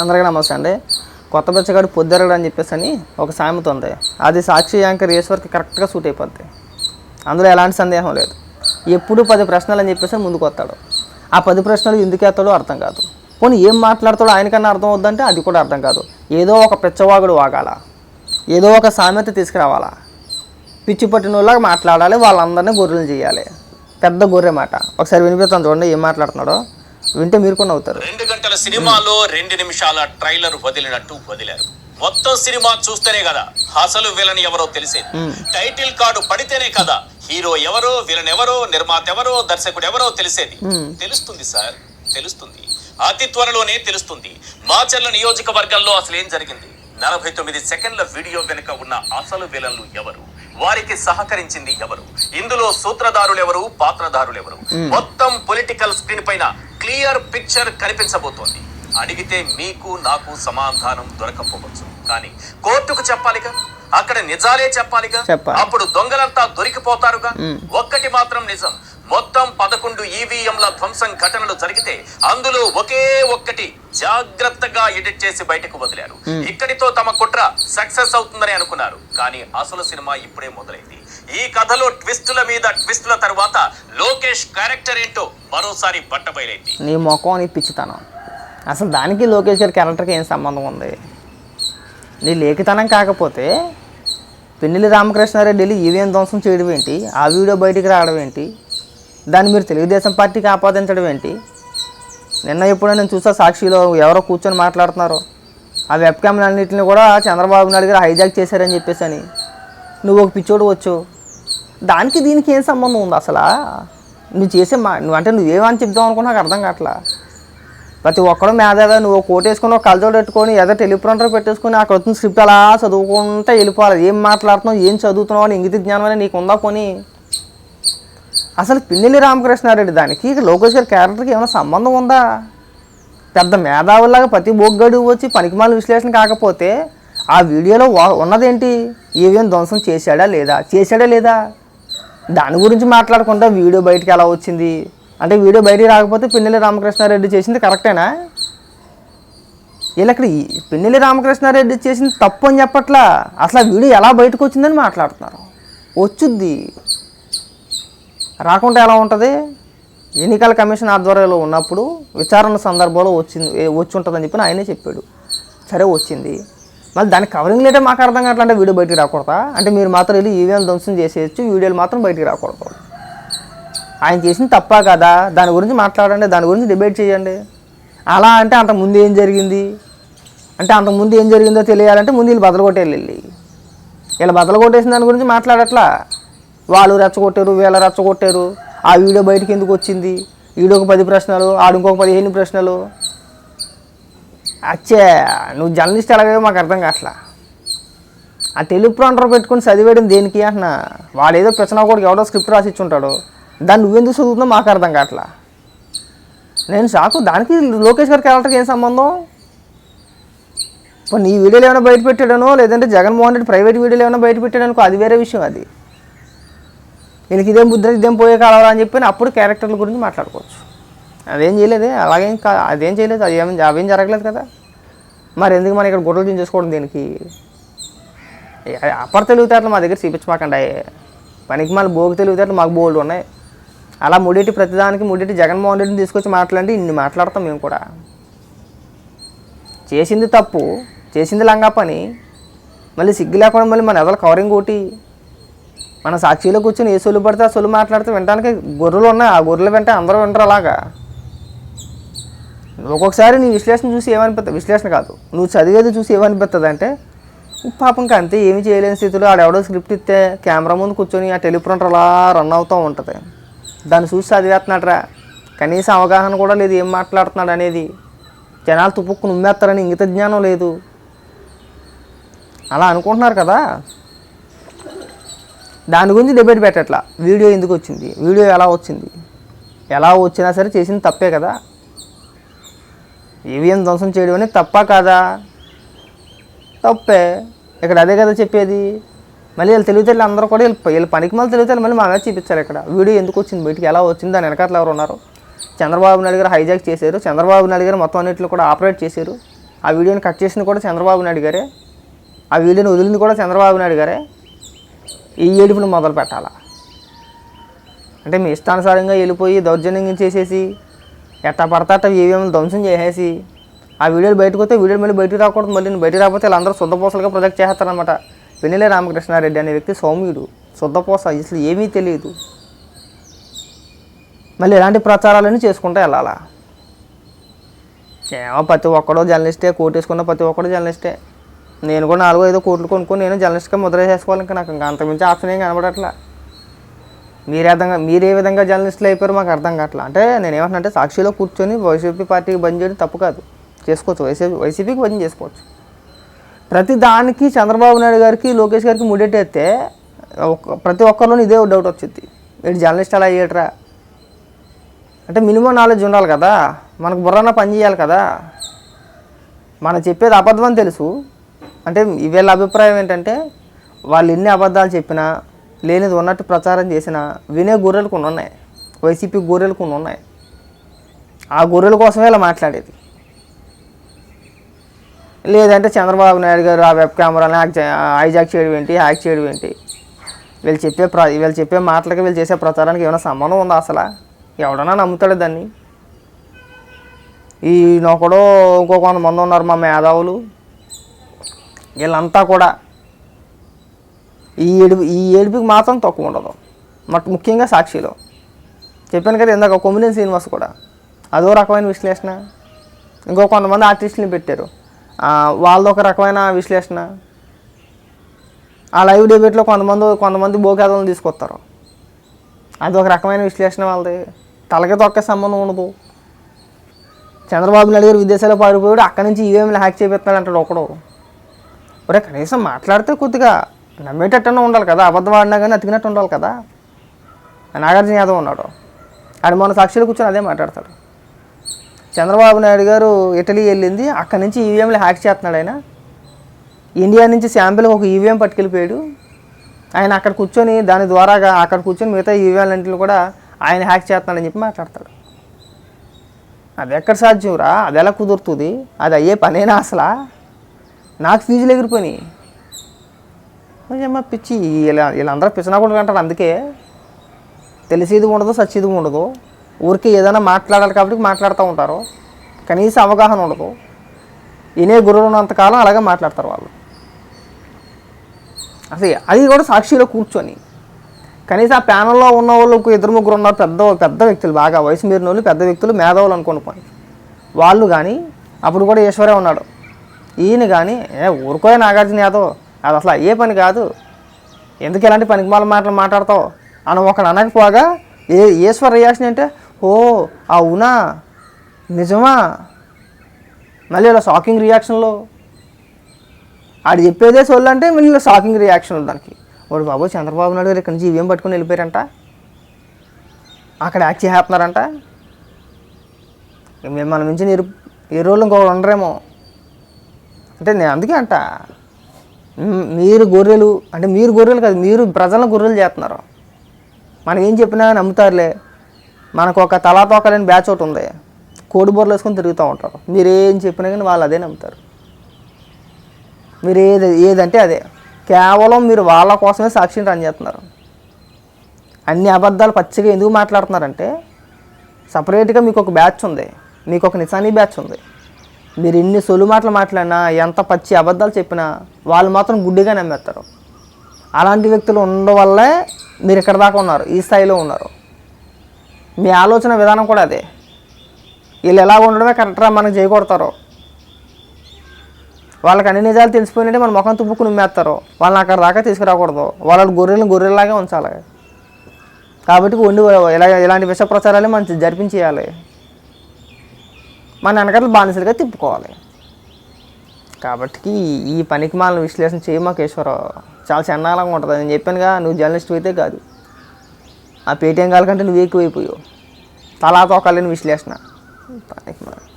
అందరికీ నమస్తే అండి. కొత్త బిచ్చగాడు పొద్దురగడు అని చెప్పేసి అని ఒక సామెత ఉంది అది సాక్షి యాంకర్ ఈశ్వర్కి కరెక్ట్గా సూట్ అయిపోద్ది. అందులో ఎలాంటి సందేహం లేదు. ఎప్పుడు పది ప్రశ్నలు అని చెప్పేసి ముందుకు వస్తాడు. ఆ పది ప్రశ్నలు ఎందుకు వేస్తాడో అర్థం కాదు. పోనీ ఏం మాట్లాడతాడో ఆయనకన్నా అర్థం అవుద్దంటే అది కూడా అర్థం కాదు. ఏదో ఒక పిచ్చవాగుడు వాగాల? ఏదో ఒక సామెత తీసుకురావాలా? పిచ్చి పట్టిన వాళ్ళకి మాట్లాడాలి వాళ్ళందరినీ గొర్రెలు చేయాలి. పెద్ద గొర్రె మాట. ఒకసారి వినిపిస్తాను చూడండి ఏం మాట్లాడుతున్నాడో. వింటే మీరు కూడా అవుతారు రెండు గంటల సినిమాలో రెండు నిమిషాల ట్రైలర్ వదిలినట్టు వదిలారు. మొత్తం సినిమా చూస్తేనే కదా అసలు విలన్ ఎవరో తెలిసేది. టైటిల్ కార్డు పడితేనే కదా హీరో ఎవరో విలన్ ఎవరో నిర్మాత ఎవరో దర్శకుడు ఎవరో తెలిసేది. తెలుస్తుంది సార్ తెలుస్తుంది. అతి త్వరలోనే తెలుస్తుంది. మాచర్ల నియోజకవర్గంలో అసలు ఏం జరిగింది? నలభై తొమ్మిది సెకండ్ల వీడియో వెనుక ఉన్న అసలు విలన్లు ఎవరు? వారికి సహకరించింది ఎవరు? ఇందులో సూత్రధారులు ఎవరు పాత్రధారులు ఎవరు మొత్తం పొలిటికల్ స్క్రీన్ పైన క్లియర్ పిక్చర్ కనిపించబోతోంది. అడిగితే మీకు నాకు సమాధానం దొరకపోవచ్చు. కానీ కోర్టుకు చెప్పాలిగా? అక్కడ నిజాలే చెప్పాలిగా? చెప్పాలి. అప్పుడు దొంగలంతా దొరికిపోతారుగా? ఒక్కటి మాత్రం నిజం. మొత్తం పదకొండు ఈవీఎంల ధ్వంసం ఘటనలు జరిగితే అందులో ఒకే ఒక్కటి జాగ్రత్తగా ఎడిట్ చేసి బయటకు వదిలారు. ఇక్కడితో తమ కుట్ర సక్సెస్ అవుతుందని అనుకున్నారు. కానీ అసలు సినిమా ఇప్పుడే మొదలైంది. ఈ కథలో ట్విస్టుల మీద ట్విస్టుల తర్వాత లోకేష్ క్యారెక్టర్ ఏంటో మరోసారి బట్టబయలైంది నీ ముఖం నీ పిచ్చితనం. అసలు దానికి లోకేష్ గారి క్యారెక్టర్కి ఏం సంబంధం ఉంది? నీ లేఖితనం కాకపోతే పిన్నెల్లి రామకృష్ణారెడ్డి వెళ్ళి ఈవీఎం ధ్వంసం చేయడం ఏంటి ఆ వీడియో బయటికి రావడం ఏంటి దాన్ని మీరు తెలుగుదేశం పార్టీకి ఆపాదించడం ఏంటి నిన్న ఎప్పుడో నేను చూసా సాక్షిలో ఎవరో కూర్చొని మాట్లాడుతున్నారు. ఆ వెబ్ క్యామ్లన్నింటిని కూడా చంద్రబాబు నాయుడు గారు హైజాక్ చేశారని చెప్పేసి అని నువ్వు ఒక పిచ్చోడు వచ్చు. దానికి దీనికి ఏం సంబంధం ఉంది అసలు? నువ్వు చేసే మా నువ్వు అంటే నువ్వేమని చెప్దాం అనుకున్నా నాకు అర్థం కావట్లా? ప్రతి ఒక్కడు మేధావి నువ్వు ఒక కోట్ ఒక కలజోడు పెట్టుకొని ఏదో టెలిప్రాంటర్ పెట్టేసుకొని అక్కడ వచ్చిన స్క్రిప్ట్ అలా చదువుకుంటే వెళ్ళిపోవాలి. ఏం మాట్లాడుతున్నావు ఏం చదువుతున్నావు అని ఇంగిత జ్ఞానం అని నీకు ఉందా పోనీ? అసలు పిన్నెల్లి రామకృష్ణారెడ్డి దానికి ఇక లోకేష్ గారి క్యారెక్టర్కి ఏమైనా సంబంధం ఉందా? పెద్ద మేధావులాగా ప్రతి బొగ్గడు వచ్చి పనికిమాల విశ్లేషణ కాకపోతే ఆ వీడియోలో ఉన్నదేంటి? ఈవీఎం ధ్వంసం చేశాడా లేదా? చేశాడా లేదా? దాని గురించి మాట్లాడకుండా వీడియో బయటికి ఎలా వచ్చింది? అంటే వీడియో బయటికి రాకపోతే పిన్నెల్లి రామకృష్ణారెడ్డి చేసింది కరెక్టేనా? వీళ్ళు అక్కడ ఈ- పిన్నెల్లి రామకృష్ణారెడ్డి చేసింది తప్పు అని చెప్పట్లా? అసలు ఆ వీడియో ఎలా బయటకు వచ్చిందని మాట్లాడుతున్నారు. వచ్చుద్ది. రాకుండా ఎలా ఉంటుంది? ఎన్నికల కమిషన్ ఆధ్వర్యంలో ఉన్నప్పుడు విచారణ సందర్భంలో వచ్చింది వచ్చి ఉంటుందని చెప్పి ఆయనే చెప్పాడు. సరే వచ్చింది. మళ్ళీ దాని కవరింగ్ లేటే మాకు అర్థం కావట్లే అంటే వీడియో బయటికి రాకూడదా? అంటే మీరు మాత్రం వెళ్ళి ఈవీఎం ధ్వంసం చేసేయచ్చు వీడియోలు మాత్రం బయటికి రాకూడదు. ఆయన చేసిన తప్పా కదా? దాని గురించి మాట్లాడండి దాని గురించి డిబేట్ చేయండి. అలా అంటే అంత ముందు ఏం జరిగింది? అంటే అంతకుముందు ముందు ఏం జరిగిందో తెలియాలంటే ముందు వీళ్ళు బదలు వెళ్ళి. వీళ్ళు బదలు కొట్టేసిన దాని గురించి మాట్లాడట్లా. వాళ్ళు రెచ్చగొట్టారు వీళ్ళ రెచ్చగొట్టారు. ఆ వీడియో బయటికి ఎందుకు వచ్చింది? వీడియోకి పది ప్రశ్నలు ఆడు ఇంకొక పదిహేను ప్రశ్నలు. అచ్చే నువ్వు జర్నలిస్ట్ ఎలాగో మాకు అర్థం కావట్లా. ఆ టెలిప్రాంటర్ పెట్టుకుని చదివేయడం దేనికి అంటున్నా? వాడు ఏదో ప్రశ్న కూడా ఎవడో స్క్రిప్ట్ రాసి ఇచ్చుంటాడు. దాన్ని నువ్వెందుకు చదువుతున్నావు మాకు అర్థం కావట్లా. నేను షాకు దానికి లోకేష్ గారి క్యారెక్టర్కి ఏం సంబంధం? ఇప్పుడు నీ వీడియోలు ఏమైనా బయట పెట్టాడనో లేదంటే జగన్మోహన్ రెడ్డి ప్రైవేట్ వీడియోలు ఏమైనా బయట పెట్టాడనుకో అది వేరే విషయం అది. వీళ్ళకి ఇదేం బుద్ధి ఇదేం పోయే కాలవరా అని చెప్పి అప్పుడు క్యారెక్టర్ల గురించి మాట్లాడుకోవచ్చు. అదేం చేయలేదే అలాగేం కా అదేం చేయలేదు అది ఏం అవేం జరగలేదు కదా. మరి ఎందుకు మనం ఇక్కడ గుడ్డలు చేసుకోవడం దీనికి? ఏ, అప్పర్ తెలివితేటలు మా దగ్గర చూపించమాకండి పనికి మళ్ళీ భోగి తెలివితేటలు మాకు బోల్డ్ ఉన్నాయి. అలా ముడిటి ప్రతిదానికి ముడిటి జగన్మోహన్ రెడ్డిని తీసుకొచ్చి మాట్లాడి ఇన్ని మాట్లాడతాం మేము కూడా. చేసింది తప్పు చేసింది లంగా పని మళ్ళీ సిగ్గు లేకుండా మళ్ళీ మన ఎదల కవరింగ్ ఒకటి మన సాక్షిలో కూర్చొని ఏ సొల్లు పడితే ఆ సొల్లు మాట్లాడితే వినడానికి గొర్రెలు ఉన్నాయి. ఆ గొర్రెలు వెంట అందరూ వింటారు అలాగా. ఒక్కొక్కసారి నీ విశ్లేషణ చూసి ఏమనిపిస్తుంది విశ్లేషణ కాదు. నువ్వు చదివేది చూసి ఏమనిపిస్తుంది అంటే పాపం ఇంకా అంతే ఏమి చేయలేని స్థితిలో ఆడెవడో స్క్రిప్ట్ ఇస్తే కెమెరా ముందు కూర్చొని ఆ టెలిప్రింటర్ అలా రన్ అవుతూ ఉంటుంది. దాన్ని చూసి చదివేస్తున్నాడరా. కనీసం అవగాహన కూడా లేదు ఏం మాట్లాడుతున్నాడు అనేది. జనాలు తుప్పుక్కు నుమ్మేస్తారని ఇంగిత జ్ఞానం లేదు. అలా అనుకుంటున్నారు కదా? దాని గురించి డిబేట్ పెట్టట్లా. వీడియో ఎందుకు వచ్చింది? వీడియో ఎలా వచ్చింది? ఎలా వచ్చినా సరే చేసింది తప్పే కదా. ఈవీఎం ధ్వంసం చేయడం అనేది తప్ప కాదా? తప్పే. ఇక్కడ అదే కదా చెప్పేది. మళ్ళీ వీళ్ళు తెలివితేళ్ళు అందరూ కూడా వీళ్ళు వీళ్ళ పనికి మళ్ళీ తెలివితేళ్ళు మళ్ళీ మా మీద చూపించారు ఇక్కడ. వీడియో ఎందుకు వచ్చింది? బయటికి ఎలా వచ్చింది? దాని వెనకాతలు ఎవరు ఉన్నారు? చంద్రబాబు నాయుడు గారు హైజాక్ చేశారు. చంద్రబాబు నాయుడు గారు మొత్తం అన్నింటిలో కూడా ఆపరేట్ చేశారు. ఆ వీడియోని కట్ చేసింది కూడా చంద్రబాబు నాయుడు గారే. ఆ వీడియోని వదిలింది కూడా చంద్రబాబు నాయుడు గారే. ఈ ఏడుపును మొదలు పెట్టాలా. అంటే మీ ఇష్టానుసారంగా వెళ్ళిపోయి దౌర్జన్యం చేసేసి ఎట్టా పడతాట అట్ట ఏవేమో ధ్వంసం చేసేసి ఆ వీడియోలు బయటకు వస్తే వీడియోలు మళ్ళీ బయటకు రాకూడదు మళ్ళీ బయటకు రాకపోతే వీళ్ళందరూ శుద్ధపోసలుగా ప్రొజెక్ట్ చేస్తారనమాట వెన్నెలే రామకృష్ణారెడ్డి అనే వ్యక్తి సౌమ్యుడు శుద్ధపోస అసలు ఏమీ తెలియదు. మళ్ళీ ఇలాంటి ప్రచారాలన్నీ చేసుకుంటూ వెళ్ళాలా. ఏమో ప్రతి ఒక్కడో జర్నలిస్టే కోర్టు వేసుకున్న ప్రతి ఒక్కడో జర్నలిస్టే. నేను కూడా నాలుగో ఐదో కోట్లు కొనుక్కొని నేను జర్నలిస్ట్గా ముద్ర చేసుకోవాలి ఇంకా నాకు ఇంకా అంతకుమించి ఆప్షన్ ఏం కనబడట్లా. మీరే విధంగా మీరు ఏ విధంగా జర్నలిస్టులు అయిపోయారు మాకు అర్థం కావట్లా. అంటే నేను ఏమంటున్నా సాక్షిలో కూర్చొని వైసీపీ పార్టీకి బంద్ చేయడం తప్పు కాదు. చేసుకోవచ్చు వైసీపీ వైసీపీకి బంద్ చేసుకోవచ్చు. ప్రతి దానికి చంద్రబాబు నాయుడు గారికి లోకేష్ గారికి ముడేటైతే ఒక్క ప్రతి ఒక్కరిలోనూ ఇదే డౌట్ వచ్చింది వీడు జర్నలిస్ట్ అలా అయ్యేట్రా అంటే మినిమం నాలెడ్జ్ ఉండాలి కదా. మనకు బుర్రన్న పని చేయాలి కదా. మనం చెప్పేది అబద్ధం అని తెలుసు. అంటే వీళ్ళ అభిప్రాయం ఏంటంటే వాళ్ళు ఎన్ని అబద్ధాలు చెప్పినా లేనిది ఉన్నట్టు ప్రచారం చేసినా వినే గొర్రెలు కొన్ని ఉన్నాయి. వైసీపీ గొర్రెలు కొన్ని ఉన్నాయి. ఆ గొర్రెల కోసమే ఇలా మాట్లాడేది. లేదంటే చంద్రబాబు నాయుడు గారు ఆ వెబ్ కెమెరాని హ్యాక్ హైజాక్ చేయడం ఏంటి హ్యాక్ చేయడం ఏంటి? వీళ్ళు చెప్పే ప్ర వీళ్ళు చెప్పే మాటలకి వీళ్ళు చేసే ప్రచారానికి ఏమైనా సంబంధం ఉందా అసలు? ఎవడన్నా నమ్ముతాడు దాన్ని? ఈ నొకడో ఇంకో కొంతమంది ఉన్నారు మా మేధావులు. వీళ్ళంతా కూడా ఈ ఏడుపు ఈ ఏడుపుకి మాత్రం తక్కువ ఉండదు. మట్ ముఖ్యంగా సాక్షిలో. చెప్పాను కదా ఇందాక కొమ్మినేని శ్రీనివాస్ కూడా. అదో రకమైన విశ్లేషణ. ఇంకో కొంతమంది ఆర్టిస్టులను పెట్టారు. ఆ, వాళ్ళది ఒక రకమైన విశ్లేషణ. ఆ లైవ్ డిబేట్లో కొంతమంది కొంతమంది బోకేదలను తీసుకొస్తారు. అది ఒక రకమైన విశ్లేషణ వాళ్ళది. తలకి తొక్కే సంబంధం ఉండదు. చంద్రబాబు నాయుడు గారు విదేశాల్లో పారిపోయాడు. అక్కడి నుంచి ఈవీఎంలు హ్యాక్ చేపిస్తున్నాడు అంటాడు ఒకడు. ఒరే కనీసం మాట్లాడితే కొద్దిగా నమ్మేటట్టన్నా ఉండాలి కదా అబద్ధం ఆడినా కానీ అతికినట్టు ఉండాలి కదా. నాగార్జున యాదవ్ ఉన్నాడు. ఆడు మన సాక్షులు కూర్చొని అదే మాట్లాడతాడు. చంద్రబాబు నాయుడు గారు ఇటలీ వెళ్ళింది అక్కడి నుంచి ఈవీఎంలు హ్యాక్ చేస్తున్నాడు ఆయన. ఇండియా నుంచి శాంపిల్ ఒక ఈవీఎం పట్టుకెళ్ళిపోయాడు. ఆయన అక్కడ కూర్చొని దాని ద్వారాగా అక్కడ కూర్చొని మిగతా ఈవీఎంలన్నింటిని కూడా ఆయన హ్యాక్ చేస్తున్నాడని చెప్పి మాట్లాడతాడు. అది ఎక్కడ సాధ్యం రా? అది ఎలా కుదురుతుంది? అది అయ్యే పనేనా అసలా? నాకు ఫీజులు ఎగిరిపోయినాయి. అమ్మా పిచ్చి ఇలా వీళ్ళందరూ పిచ్చనాకుండా అంటారు అందుకే. తెలిసేది ఉండదు సచ్చేది ఉండదు. ఊరికి ఏదైనా మాట్లాడాలి కాబట్టి మాట్లాడుతూ ఉంటారు. కనీసం అవగాహన ఉండదు. ఇనే గురువు ఉన్నంతకాలం అలాగే మాట్లాడతారు వాళ్ళు. అసలు అది కూడా సాక్షిలో కూర్చొని. కనీసం ఆ ప్యానల్లో ఉన్న వాళ్ళు ఇద్దరు ముగ్గురు ఉన్నారు పెద్ద పెద్ద వ్యక్తులు బాగా వయసు మీరిన వాళ్ళు పెద్ద వ్యక్తులు మేధావులు అనుకుని పోయి వాళ్ళు కానీ అప్పుడు కూడా ఈశ్వరే ఉన్నాడు. ఈయన కానీ ఏ ఊరుకోయే నాగార్జున యాదవ్ అది అసలు అయ్యే పని కాదు. ఎందుకు ఇలాంటి పనికిమాల మాటలు మాట్లాడతావు? అని ఒకడు అనకపోగా ఏ ఈశ్వర్ రియాక్షన్ అంటే ఓ అవునా? నిజమా? మళ్ళీ ఇలా షాకింగ్ రియాక్షన్లో ఆడు చెప్పేదే సొల్లు అంటే మళ్ళీ షాకింగ్ రియాక్షన్ దానికి. వాడు బాబు చంద్రబాబు నాయుడు గారు ఇక్కడి నుంచి ఇవేం పట్టుకుని వెళ్ళిపోయారంట. అక్కడ యాక్ట్ చేస్తున్నారంట మిమ్మల్ని మించి నిరు ఏ రోజులు ఇంకొకరు ఉండరేమో. అంటే నేను అందుకే అంట. మీరు గొర్రెలు అంటే మీరు గొర్రెలు కాదు మీరు ప్రజలను గొర్రెలు చేస్తున్నారు. మనం ఏం చెప్పినా నమ్ముతారులే. మనకు ఒక తలా తోకలేని బ్యాచ్ ఒకటి ఉంది. కోడి బొర్రలు వేసుకొని తిరుగుతూ ఉంటారు. మీరేం చెప్పినా కానీ వాళ్ళు అదే నమ్ముతారు. మీరు ఏది ఏదంటే అదే. కేవలం మీరు వాళ్ళ కోసమే సాక్షిని రన్ చేస్తున్నారు. అన్ని అబద్ధాలు పచ్చిగా ఎందుకు మాట్లాడుతున్నారంటే సపరేట్గా మీకు ఒక బ్యాచ్ ఉంది. మీకు ఒక నిశానీ బ్యాచ్ ఉంది. మీరు ఎన్ని సొలు మాటలు మాట్లాడినా ఎంత పచ్చి అబద్ధాలు చెప్పినా వాళ్ళు మాత్రం గుడ్డిగా నమ్మేస్తారు. అలాంటి వ్యక్తులు ఉండడం వల్లే మీరు ఇక్కడ దాకా ఉన్నారు ఈ స్థాయిలో ఉన్నారు. మీ ఆలోచన విధానం కూడా అదే. వీళ్ళు ఎలా ఉండడమే కరెక్ట్గా మనకు చేయకూడతారు. వాళ్ళకి అన్ని నిజాలు తెలిసిపోయినట్టే మన ముఖం తుప్పుకు నుమ్మేస్తారు. వాళ్ళని అక్కడ దాకా తీసుకురాకూడదు. వాళ్ళ గొర్రెలను గొర్రెలాగే ఉంచాలి. కాబట్టి వండి ఇలా ఇలాంటి విష ప్రచారాలు మనం జరిపించేయాలి. మన వెనకాల బానిసలుగా తిప్పుకోవాలి. కాబట్టి ఈ పనికి మాలను విశ్లేషణ చేయమాకేశ్వరరావు చాలా చండాలంగా ఉంటుంది. నేను చెప్పానుగా నువ్వు జర్నలిస్ట్ అయితే కాదు. ఆ పేటీఎం కాలకంటే నువ్వు ఎక్కువైపోయావు. తలా తోకాలని విశ్లేషణ. పనికి మాలిన